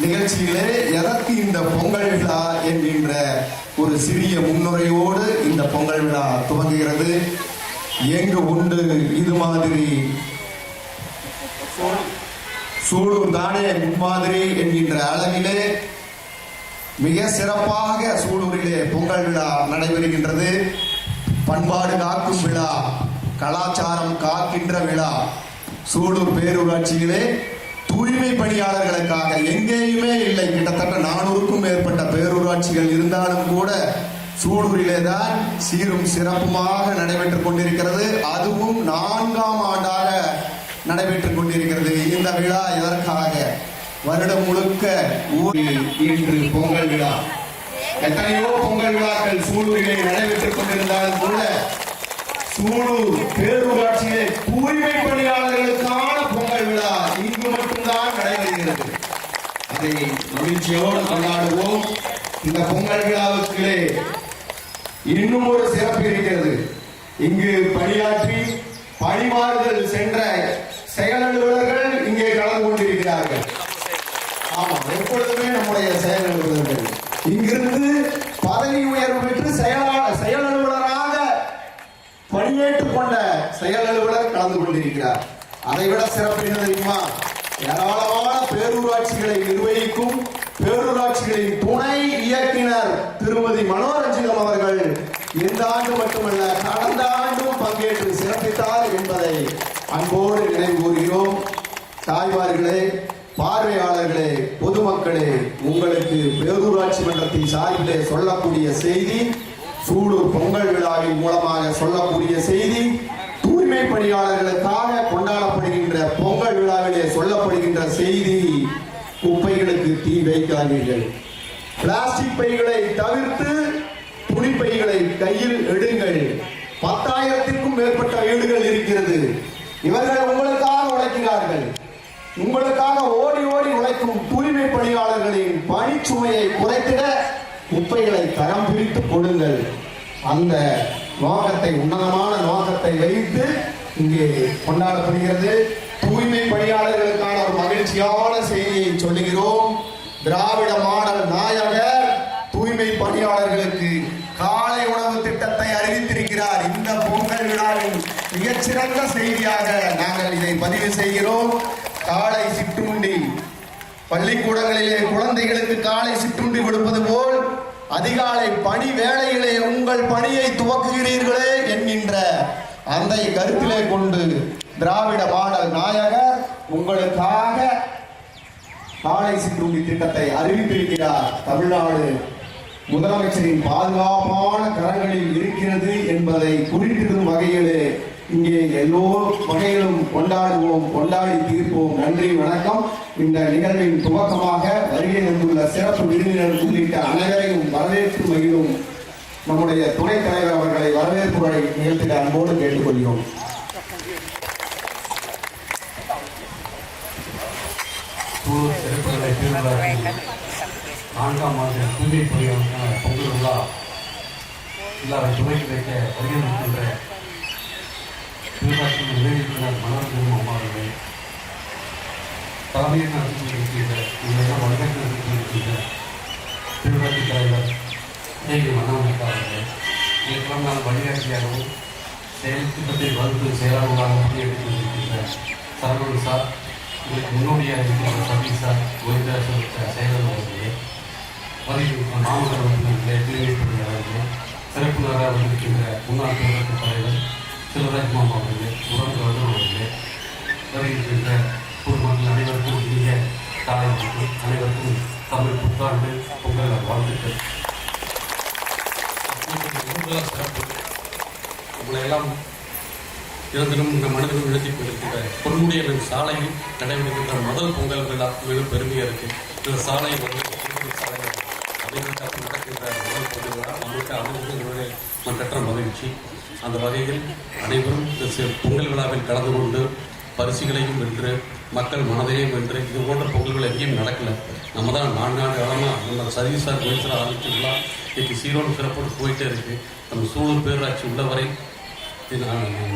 நிகழ்ச்சியிலே எதற்கு இந்த பொங்கல் விழா என்கின்ற ஒரு சிறிய முன்னுரையோடு இந்த பொங்கல் விழா துவங்குகிறது. எங்கு உண்டு இது மாதிரி? சூழூர் தானே முன்மாதிரி என்கின்ற அளவிலே மிக சிறப்பாக சூலூரிலே பொங்கல் விழா நடைபெறுகின்றது. பண்பாடு காக்கும் விழா கலாச்சாரம் காக்கின்ற விழா சூலூர் பேரூராட்சியிலே தூய்மை பணியாளர்களுக்காக எங்கேயுமே இல்லை. கிட்டத்தட்ட நானூறுக்கும் மேற்பட்ட பேரூராட்சிகள் இருந்தாலும் கூட சூலூரிலே தான் சீரும் சிறப்புமாக நடைபெற்றுக் கொண்டிருக்கிறது. அதுவும் நான்காம் ஆண்டாக நடைபெற்றுக் கொண்டிருக்கிறது. இந்த விழா எதற்காக வருடம் முழுக்க ஊரில் இன்று பொங்கல் விழா. எத்தனையோ பொங்கல் விழாக்கள் சூலூரிலே நடைபெற்றுக் கொண்டிருந்தாலும் கூட சூலூர் பேரூராட்சியிலே தூய்மை பணியாளர்களுக்கான பொங்கல் விழா இங்கு மட்டும்தான் நடைபெறுகிறது அதை மகிழ்ச்சியோடு கொண்டாடுவோம். இந்த பொங்கல் விழாவுக்கு இன்னும் ஒரு சிறப்பு இருக்கிறது. இங்கு பணியாற்றி பணிமாறுதல் சென்ற செயல் அலுவலர்கள் இங்கே கலந்து கொண்டிருக்கிறார்கள். ஆமா எப்பொழுதுமே நம்முடைய செயல் அலுவலர்கள். இங்கிருந்து பதவி உயர்வு பெற்று செயலாளர் செயல் அலுவலராக பணியேற்றுக் கொண்ட செயல் அலுவலர் கலந்து கொண்டிருக்கிறார். அதை விட சிறப்பு என்ன தெரியுமா? ஏராளமான பேரூராட்சிகளை பேரூராட்சிகளின் துணை இயக்குனர் திருமதி மனோரஞ்சிதம் அவர்கள் இந்த ஆண்டு மட்டுமல்ல கடந்த ஆண்டும் பங்கேற்று சிறப்பித்தார் என்பதை அன்போடு நினைவு கூறுகிறோம் தாய்மார்களே பார்வையாளர்களே பொதுமக்களே உங்களுக்கு பேரூராட்சி மன்றத்தின் சார்பிலே சொல்லக்கூடிய செய்தி சூலூர் பொங்கல் விழாவின் மூலமாக சொல்லக்கூடிய செய்தி தூய்மை பணியாளர்களுக்காக கொண்டாடப்படுகின்ற பொங்கல் விழாவிலே சொல்லப்படுகின்ற செய்தி குப்பைகளுக்கு தீ வைக்காதீர்கள். பிளாஸ்டிக் பைகளை தவிர்த்து துணி பைகளை கையில் எடுங்கள். பத்தாயிரத்திற்கும் மேற்பட்ட வீடுகள் இருக்கிறது. இவர்கள் உங்களுக்காக உழைக்கிறார்கள். உங்களுக்காக ஓடி ஓடி உழைக்கும் தூய்மை பணியாளர்களின் பணிச்சுமையை குறைத்திட குப்பைகளை தரம் பிரித்து கொடுங்கள். அந்த நோக்கத்தை உன்னதமான நோக்கத்தை வைத்து இங்கே கொண்டாடப்படுகிறது. தூய்மை பணியாளர்களுக்கான ஒரு மகிழ்ச்சியான செய்தியை சொல்லுகிறோம். திராவிட சிறந்த செய்தியாக நாங்கள் இதை பதிவு செய்கிறோம். காலை சிற்றுண்டி. பள்ளிக்கூடங்களிலே குழந்தைகளுக்கு காலை சிற்றுண்டி கொடுப்பது போல் அதிகாலை பணி வேளையிலே உங்கள் பணியை துவக்குகிறீர்களே என்கின்ற அந்த கருத்திலே கொண்டு திராவிட மாடல் நாயகர் உங்களுக்காக காலை சிற்றுண்டி திட்டத்தை அறிவித்திருக்கிறார். தமிழ்நாடு முதலமைச்சரின் பாதுகாப்பான கரங்களில் இருக்கிறது என்பதை குறிப்பிடும் வகையிலே இங்கே எல்லோ வகையிலும் கொண்டாடுவோம் கொண்டாடி தீர்ப்போம். நன்றி வணக்கம். இந்த நிகழ்வின் துவக்கமாக வருகை வந்துள்ள சிறப்பு விருந்தினர் உள்ளிட்ட அனைவரையும் வரவேற்று மகிழும் நம்முடைய துணைத் தலைவர் அவர்களை வரவேற்புரை நிகழ்த்திட அன்போடு கேட்டுக்கொள்கிறோம். நான்காம் ஆண்டு தூய்மை பொங்கல் விழா எல்லாரும் துவக்கி வைக்க வருகை திருவிழாவின் நிலையினர் மனோரஞ்சன் அம்மா அவர்கள் தலைமையை நடத்தி கொண்டிருக்கின்ற உங்களெல்லாம் வரவேற்று நடத்தி கொண்டிருக்கின்ற திருவிழாக்கு தலைவர் நீங்கள் மன்னவனுக்கு அவர்கள் இதற்கெல்லாம் நான் வழிகாட்டியாகவும் செயல் திட்டத்தை வகுத்து செயலாளராக பணியெடுத்து கொண்டிருக்கின்ற சரவணன் சார் இதற்கு முன்னோடியாக இருக்கிற சதீஷ் சார் கோவிந்தராஜ் செயலர் அவர்களே பதிவு மாவட்ட உறுப்பினர்களே தூய்மை அவர்களே சிறப்புநராக வந்திருக்கின்ற முன்னாள் தலைவர் சிவராஜ் மாமா அவர்களே உடன்கவர்தன் அவர்களே வருகின்ற பொதுமக்கள் அனைவருக்கும் இனிய காலை வணக்கம் அனைவருக்கும் தமிழ் புத்தாண்டு பொங்கல் வாழ்த்துக்கள். பொங்கல் சிறப்பு. உங்களை எல்லாம் இறந்திலும் இந்த மனிதனும் எழுதி கொண்டிருக்கிற பொன்முடியலின் சாலையில் நடைபெறுகின்ற முதல் பொங்கல் விழா மிக பெருமையாக இருக்கு. இந்த சாலை வந்து சாலை அப்படிங்கிறதுக்காக நடக்கின்ற முதல் பொங்கல் விழா நம்மளுக்கு அனைவருக்கும் மற்ற மகிழ்ச்சி. அந்த வகையில் அனைவரும் இந்த பொங்கல் விழாவில் கலந்து கொண்டு பரிசுகளையும் வென்று மக்கள் மனதையும் வென்று இது போன்ற பொங்கல்கள் எங்கேயும் நடக்கலை. நம்ம தான் நான்கு நாடு காலமாக நம்ம சதீஷ் சார் கோயில் ஆரம்பிச்சுக்கலாம் இன்னைக்கு சீரோடு சிறப்போடு போயிட்டே இருக்கு. நம்ம சூழல் பேரூராட்சி உள்ளவரை வரை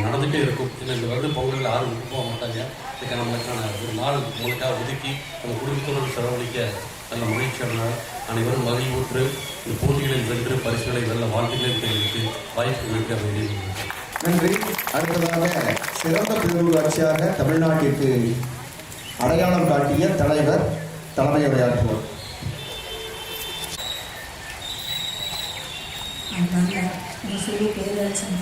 நடந்துகிட்டே இருக்கும். இந்த வருட பொங்கலில் யாரும் போக மாட்டாங்க. இதுக்கு நம்மளுக்கான ஒரு நாள் உங்களுக்காக ஒதுக்கி நம்ம குடும்பத்தோடு செலவழிக்க நல்ல மகிழ்ச்சியான அனைவரும் மகிழ்வுற்று இந்த போட்டிகளில் வென்று பரிசுகளை வெல்ல வாழ்த்துக்களை தெரிவித்து வாய்ப்பு அப்படின்னு நன்றி. அடுத்ததாக சிறந்த பேரூராட்சியாக தமிழ்நாட்டிற்கு அடையாளம் காட்டிய தலைவர் தலைமை உரையாற்றுவார் அதனால இந்த சிறு பேரரசன்.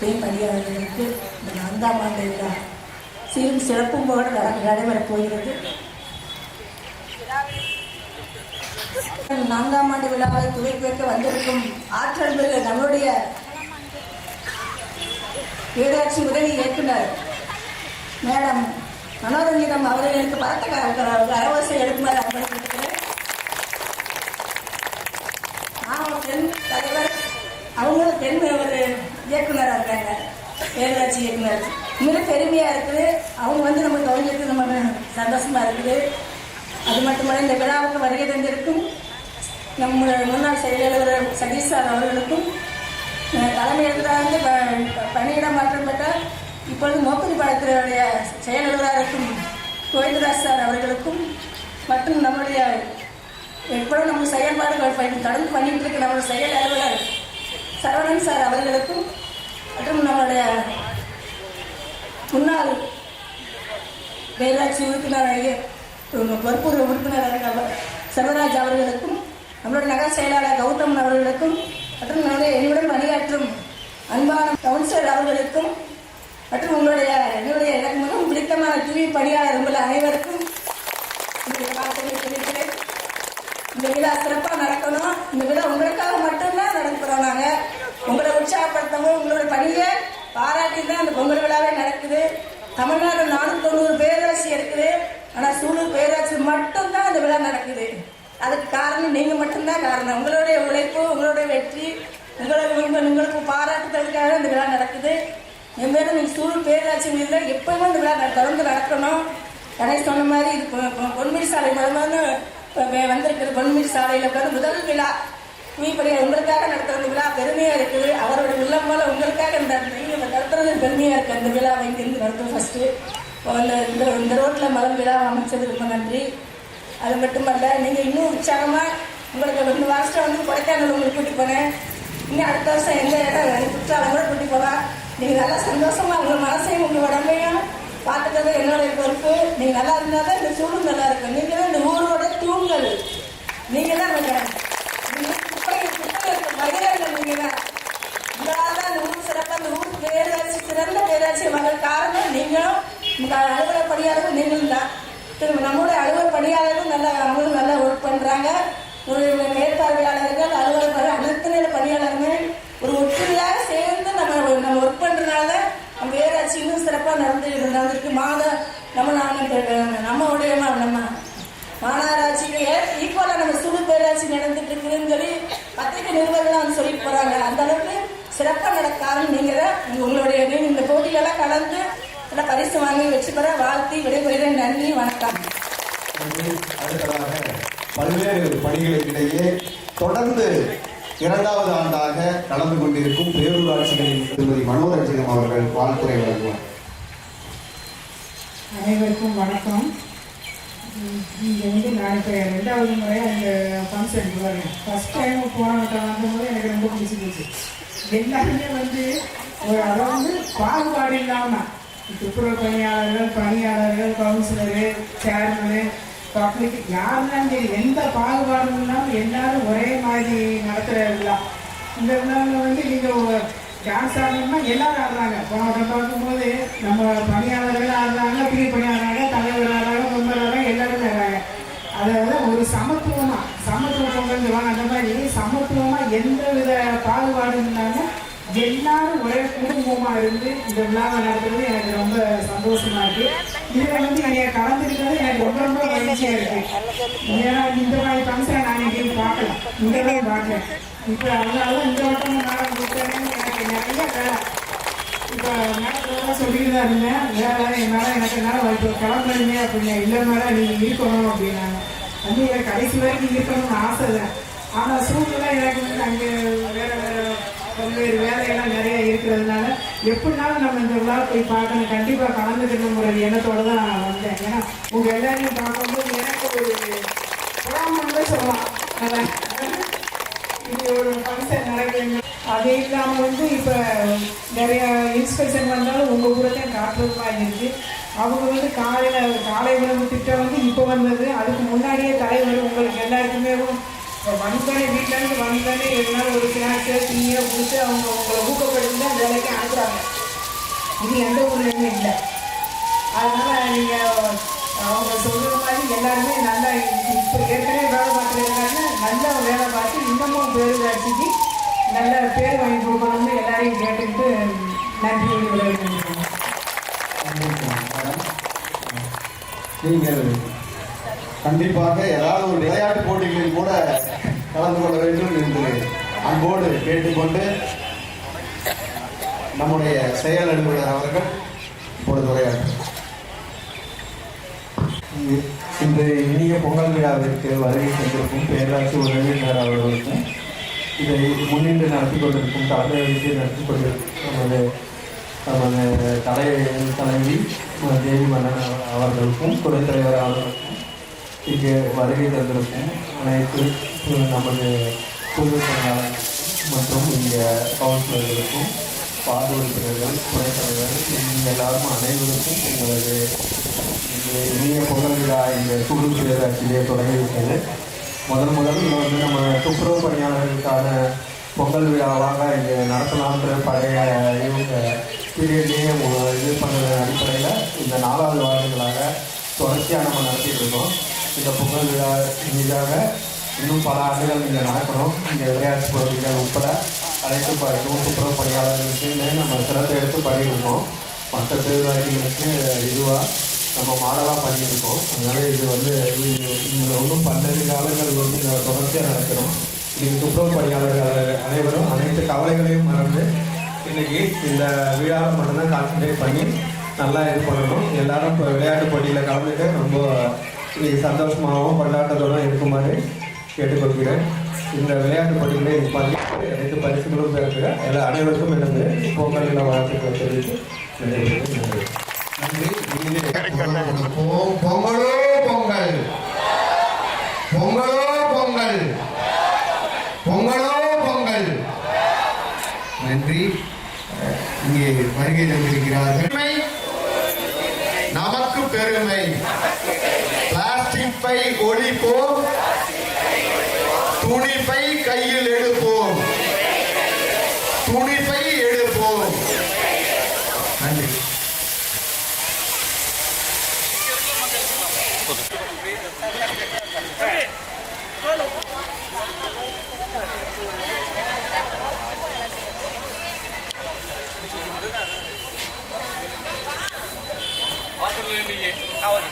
பெண் பணியாளர்களுக்கு இந்த நான்காம் ஆண்டு விழா சீரும் சிறப்பும் போல நட- நடைபெறப் போகிறது. நான்காம் ஆண்டு விழாவை துவக்கி வைக்க வந்திருக்கும் ஆற்றல் மிகு நம்முடைய பேராட்சி உதவி இயக்குனர் மேடம் மனோரஞ்சிதம் அவர்களுக்கு பரத்த அரவசை எடுக்குமாறு அனுமதிக்கிறேன் நான் பெண் தலைவர் அவங்களும் பெண் ஒரு இயக்குனராக இருக்காங்க பேராட்சி இயக்குனர். இன்னும் பெருமையாக இருக்குது. அவங்க வந்து நம்ம கவனிக்கிறது நம்ம சந்தோஷமா இருக்குது. அது மட்டுமல்ல இந்த விழாவுக்கு வருகை தந்திருக்கும் நம்ம முன்னாள் செயலாளர் சதீஷ் சார் அவர்களுக்கும் அஹ், தலைமை எழுத்தராக ப- பணியிடம் மாற்றப்பட்ட இப்பொழுது மோப்பதி படத்தினுடைய செயலாளராக இருக்கும் கோவிந்தராஜ் சார் அவர்களுக்கும் மற்றும் நம்முடைய எப்பொழுதும் நம்ம செயல்பாடுகள் தொடர்ந்து பண்ணிட்டு இருக்க நம்மளுடைய செயல் அலுவலர் சரவணன் சார் அவர்களுக்கும் மற்றும் நம்மளுடைய முன்னாள் பேராட்சி உறுப்பினர் ஐயர் பொறுப்புற உறுப்பினர் அவர் அவர்களுக்கும் நம்மளுடைய நகர செயலாளர் கௌதம் அவர்களுக்கும் மற்றும் நம்முடைய என்னுடன் பணியாற்றும் அன்பான கவுன்சிலர் அவர்களுக்கும் மற்றும் உங்களுடைய என்னுடைய எனக்கு மிகவும் பிடித்தமான டிவி பணியாளர் உங்கள் அனைவருக்கும் தெரிவிக்கிறேன். இந்த விழா சிறப்பாக நடக்கணும். இந்த விழா உங்களுக்காக மட்டும்தான் நடக்கிறோம் நாங்கள் உங்களை உற்சாகப்படுத்தவும் உங்களோட பணியை பாராட்டி தான் இந்த பொங்கல் விழாவே நடக்குது. தமிழ்நாடு நானூற்றி தொண்ணூறு பேரரசி இருக்குது. ஆனால் சூலூர் பேராட்சி மட்டும்தான் இந்த விழா நடக்குது. அதுக்கு காரணம் நீங்கள் மட்டும்தான் காரணம். உங்களுடைய உழைப்பு உங்களுடைய வெற்றி உங்களுடைய உங்களுக்கு பாராட்டுதலுக்காக இந்த விழா நடக்குது. எம்மேலும் நீங்கள் சூழல் பேராட்சி இல்லை எப்பவுமே இந்த விழா தொடர்ந்து நடக்கணும். கணேஷ் சொன்ன மாதிரி இது பொன்மீர் சாலை முதல்ல வந்திருக்குது. பொன்முடி சாலையில் உட்காந்து முதல் விழா. இப்படி உங்களுக்காக நடத்துகிற விழா பெருமையாக இருக்குது. அவரோட உள்ளம் போல உங்களுக்காக இந்த நீங்க நடத்துறது பெருமையாக இருக்குது அந்த விழாவை இங்கிருந்து நடத்தும் ஃபஸ்ட்டு இந்த இந்த இந்த ரோட்டில் முதல் விழா அமைச்சது ரொம்ப நன்றி. அது மட்டுமல்ல நீங்கள் இன்னும் உற்சாகமாக உங்களுக்கு ரெண்டு வருஷம் வந்து கொடைக்கானல் உங்களுக்கு கூட்டி போனேன். இன்னும் அடுத்த வருஷம் எந்த இடம் குற்றாலம் கூட கூட்டி போகலாம் நீங்கள் நல்லா சந்தோஷமாக உங்கள் மனசையும் உங்கள் உடம்பையும் பார்த்துக்கிறது என்னுடைய பொறுப்பு. நீங்கள் நல்லா இருந்தால் தான் இந்த சூழல் நல்லா இருக்கும். நீங்கள் தான் இந்த ஊரோட தூண்கள். நீங்கள் தான் அந்த நீங்க குப்பை குப்பை மகிழர்கள் நீங்கள் தான். உங்களால் தான் அந்த ஊர் சிறப்பாக அந்த ஊர் பேராட்சி சிறந்த பேராட்சி மகள் காரணம் நீங்களும் இந்த அலுவலக பணியாளர்கள் நீங்களும் தான் திரும்ப நம்மளுடைய அலுவலக பணியாளர்கள் நல்லா அவங்களும் நல்லா ஒர்க் பண்ணுறாங்க ஒரு மேற்பார்வையாளர்கள் அலுவலர்கள் அனைத்து நிலை பணியாளர்கள் ஒரு ஒற்றுமையாக சேர்ந்து நம்ம நம்ம ஒர்க் பண்ணுறதுனால நம்ம பேராட்சி இன்னும் சிறப்பாக நடந்து நடந்திருக்கு மாத நம்ம நான் நம்மளுடைய நம்ம மாநகராட்சிக்கு ஈக்குவலாக நம்ம சுடு பேராட்சி நடந்துட்டு இருக்குதுன்னு சொல்லி பத்திரிகை நிருபர்கள் வந்து சொல்லிட்டு போகிறாங்க அந்த அளவுக்கு சிறப்பாக நடக்காதுன்னு நீங்கள் தான் உங்களுடைய இந்த போட்டிகளெல்லாம் கலந்து நல்ல பரிசு வாங்கி வெற்றி பெற வாழ்த்தி விடைபெறுகிறேன். நன்றி வணக்கம். அடுத்ததாக பல்வேறு பணிகளுக்கிடையே தொடர்ந்து இரண்டாவது ஆண்டாக கலந்து கொண்டிருக்கும் பேரூராட்சிகளின் திருமதி மனோரஞ்சிதம் அவர்கள் வாழ்த்துறை வழங்குவார். அனைவருக்கும் வணக்கம். இங்கே வந்து நான் இப்போ ரெண்டாவது முறையாக இந்த ஃபங்க்ஷனுக்கு வரேன். ஃபர்ஸ்ட் டைம் போன வந்தபோது எனக்கு ரொம்ப பிடிச்சி போச்சு எல்லாருமே வந்து ஒரு அதாவது பாகுபாடு இல்லாமல் துப்புரவு பணியாளர்கள் பணியாளர்கள் கவுன்சிலரு சேர்மனு பப்ளிக் யாருனாலும் சரி எந்த பாகுபாடும் இல்லாமல் எல்லாரும் ஒரே மாதிரி நடத்துகிற விழா. இந்த விழாவில் வந்து நீங்கள் டான்ஸ் ஆடணும்னா எல்லாரும் ஆடுறாங்க. போன பார்க்கும்போது நம்ம பணியாளர்கள் ஆடுறாங்க பிரி பணியாளராக தலைவர் ஆடுறாங்க மெம்பர் ஆடுறாங்க எல்லாருமே ஆடுறாங்க அதாவது ஒரு சமத்துவமா சமத்துவ பொங்கல் சொல்லுவாங்க அந்த மாதிரி சமத்துவமா எந்த வித பாகுபாடும் இல்லாம எல்லாரும் ஒரே குடும்பமா இருந்து இந்த நடத்துறது எனக்கு ரொம்ப சந்தோஷமா இருக்கு. இதில் வந்து நிறைய கலந்துருக்கிறது எனக்கு ரொம்ப ரொம்ப மகிழ்ச்சியா இருக்கு. ஏன்னா இந்த மாதிரி ஃபங்க்ஷன் நான் எங்கேயும் பார்க்கல. இந்த மாதிரி பார்க்கல. இப்போ அதனால இந்த வட்டம் நான் கொடுத்தேன்னு எனக்கு நிறைய வேலை. இப்போ மேடம் சொல்லிட்டு தான் இருந்தேன். வேலை என்னால் எனக்கு என்னால் இப்போ கிளம்புறீங்க அப்படின்னு இல்லை மேடம். நீங்கள் இருக்கணும் அப்படின்னாங்க. வந்து எனக்கு கடைசி வரைக்கும் இருக்கணும்னு ஆசை தான். ஆனால் சூழ்நிலை எனக்கு வந்து அங்கே வேற வேற பல்வேறு வேலையெல்லாம் நிறைய இருக்கிறதுனால எப்படினாலும் நம்ம இந்த விழா போய் பார்க்கணும். கண்டிப்பாக கலந்துக்கணுங்கிற எண்ணத்தோடு தான் நான் வந்தேன். ஏன்னா உங்கள் எல்லாரையும் பார்க்கும்போது எனக்கு ஒரு புறாமன்னு சொல்லலாம். அதான். இது ஒரு ஃபங்க்ஷன் நடக்குதுங்க அது இல்லாமல் வந்து இப்போ நிறையா இன்ஸ்பெக்ஷன் வந்தாலும் உங்கள் கூட தான் காட்டுறது மாதிரி அவங்க வந்து காலையில் காலை உணவு திட்டம் வந்து இப்போ வந்தது. அதுக்கு முன்னாடியே தலைவர் உங்களுக்கு இப்போ வீட்டிலேருந்து வந்தோடனே இருந்தாலும் ஒரு ஸ்நாக்ஸோ டீயோ கொடுத்து அவங்க உங்களை ஊக்கப்படுத்தி அந்த வேலைக்கு அனுப்புகிறாங்க இது எந்த ஊர்லேயுமே இல்லை. அதனால் நீங்கள் அவங்க சொல்கிற மாதிரி எல்லாருமே நல்லா இப்போ ஏற்கனவே வேலை பார்த்துருக்காங்க நல்லா வேலை பார்த்து இன்னமும் பேர் அடிச்சுட்டு நல்ல பேர் வாங்கி கொடுக்கணும்னு எல்லாரையும் கேட்டுக்கிட்டு நன்றி விளைவிக்கிறேன் நீங்கள் கண்டிப்பாக ஏதாவது ஒரு விளையாட்டு போட்டிகளில் கூட கலந்து கொள்ள வேண்டும் என்று அன்போடு கேட்டுக்கொண்டு நம்முடைய செயல் அலுவலர் அவர்கள் இப்பொழுது உரையாற்றும் இந்த இனிய பொங்கல் விழாவிற்கு வருகை தந்திருக்கும் பேராட்சி உறவினர் அவர்களுக்கும் இதை முன்னின்று நடத்தி கொண்டிருக்கும் தலைமை வைத்து நடத்தி கொண்டிருக்கும் நமது நமது தலை தலைவி தேவி மன்னன் அவர்களுக்கும் துணைத் தலைவர் அவர்களுக்கும் இங்கே வருகை தந்திருக்கும் அனைத்து நமது குழு மற்றும் இங்கே கவுன்சிலர்களுக்கும் வார்டு உறுப்பினர்கள் துணைத்தலைவர் நீங்கள் எல்லாரும் அனைவருக்கும் எங்களது இந்த இனிய பொங்கல் விழா இந்த குழு பேராட்சியிலே தொடங்கிவிட்டது. முதல் முதல் வந்து நம்ம துப்புரவு பணியாளர்களுக்கான பொங்கல் விழாவாக இங்கே நடத்தலான்ற பழைய இவங்க பீரியட்லேயே இது பண்ணுற அடிப்படையில் இந்த நாலாவது வாரங்களாக தொடர்ச்சியாக நம்ம நடத்திட்டு இருக்கோம். இந்த பொங்கல் விழா இனிதாக இன்னும் பல ஆண்டுகள் இங்கே நடக்கணும். இங்கே விளையாட்டு போட்டிகள் உட்பட அனைத்து ப துப்புரவு பணியாளர்களுக்குமே நம்ம சிறப்பு எடுத்து பண்ணியிருக்கோம் மற்ற தொழிலாளிகளுக்கு இதுவாக நம்ம மாடலாக பண்ணியிருக்கோம் அதனால் இது வந்து இதில் ஒன்றும் பன்னெண்டு காலங்கள் வந்து இந்த தொடர்ச்சியாக நடக்கிறோம் இது துப்புரவு பணியாளர்கள் அனைவரும் அனைத்து கவலைகளையும் மறந்து இன்னைக்கு இந்த விழாவை மட்டும்தான் கான்சன்ட்ரேட் பண்ணி நல்லா இது பண்ணணும். எல்லாரும் இப்போ விளையாட்டு போட்டியில் கலந்துட்டு ரொம்ப இது சந்தோஷமாகவும் கொண்டாட்டத்தோடும் இருக்குமாறு கேட்டுக்கொள்கிறேன். இந்த விளையாட்டு போட்டிகளை பண்ணி அனைத்து பரிசுகளும் பிறகு எல்லா அனைவருக்கும் எனது பொங்கல் நில வாழ்த்துக்களை தெரிவித்து நன்றி. நன்றி. பொங்கலோ. பொங்கல் பொங்கலோ. பொங்கல் பொங்கலோ. பொங்கல் நன்றி. இங்கே வருகை தந்திருக்கிறார்கள். பெருமை, நமக்கு பெருமை. வாசிப்பை ஒழிப்போம். துணிப்பை கையில் எடுப்போம். துணிப்பை எடுப்போம். நன்றி. ஆவல்